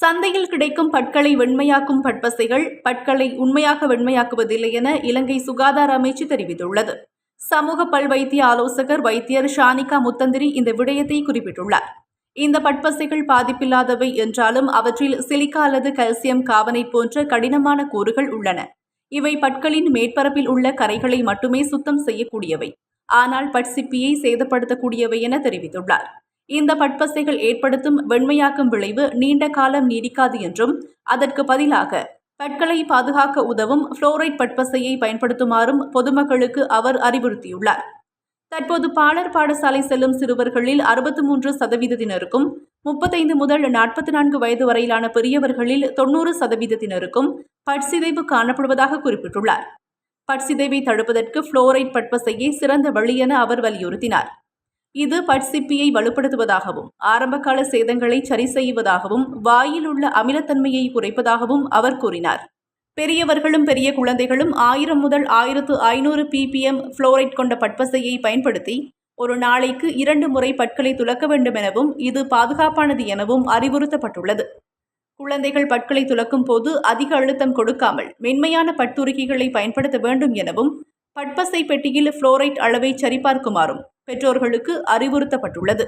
சந்தையில் கிடைக்கும் பட்களை வெண்மையாக்கும் பட்பசைகள் பட்களை உண்மையாக வெண்மையாக்குவதில்லை என இலங்கை சுகாதார அமைச்சு தெரிவித்துள்ளது. சமூக பல் வைத்திய ஆலோசகர் வைத்தியர் ஷானிகா முத்தந்திரி இந்த விடயத்தை குறிப்பிட்டுள்ளார். இந்த பட்பசைகள் பாதிப்பில்லாதவை என்றாலும் அவற்றில் சிலிக்கா அல்லது கல்சியம் காவனைட் போன்ற கடினமான கூறுகள் உள்ளன. இவை பற்களின் மேற்பரப்பில் உள்ள கரைகளை மட்டுமே சுத்தம் செய்யக்கூடியவை. ஆனால் பட்சிப்பியை சேதப்படுத்தக்கூடியவை என தெரிவித்துள்ளார். இந்த பட்பசைகள் ஏற்படுத்தும் வெண்மையாக்கும் விளைவு நீண்ட காலம் நீடிக்காது என்றும் அதற்கு பதிலாக பற்களை பாதுகாக்க உதவும் புளோரைட் பட்பசையை பயன்படுத்துமாறும் பொதுமக்களுக்கு அவர் அறிவுறுத்தியுள்ளார். தற்போது பாலர் பாடசாலை செல்லும் சிறுவர்களில் அறுபத்தி மூன்று சதவீதத்தினருக்கும் முப்பத்தைந்து முதல் நாற்பத்தி நான்கு வயது வரையிலான பெரியவர்களில் தொண்ணூறு சதவீதத்தினருக்கும் பட்சிதைவு காணப்படுவதாக குறிப்பிட்டுள்ளார். பட்சிதைவை தடுப்பதற்கு புளோரைட் பட்பசையே சிறந்த வழி என அவர் வலியுறுத்தினார். இது பட்சிப்பியை வலுப்படுத்துவதாகவும் ஆரம்பகால சேதங்களை சரி செய்வதாகவும் வாயில் உள்ள அமிலத்தன்மையை குறைப்பதாகவும் அவர் கூறினார். பெரியவர்களும் பெரிய குழந்தைகளும் ஆயிரம் முதல் ஆயிரத்து ஐநூறு பிபிஎம் புளோரைட் கொண்ட பட்பசையை பயன்படுத்தி ஒரு நாளைக்கு இரண்டு முறை பற்களை துலக்க வேண்டும் எனவும் இது பாதுகாப்பானது எனவும் அறிவுறுத்தப்பட்டுள்ளது. குழந்தைகள் பற்களை துலக்கும் போது அதிக அழுத்தம் கொடுக்காமல் மென்மையான பட்டுருக்கிகளை பயன்படுத்த வேண்டும் எனவும் பட்பசை பெட்டியில் புளோரைட் அளவை சரிபார்க்குமாறும் பெற்றோர்களுக்கு அறிவுறுத்தப்பட்டுள்ளது.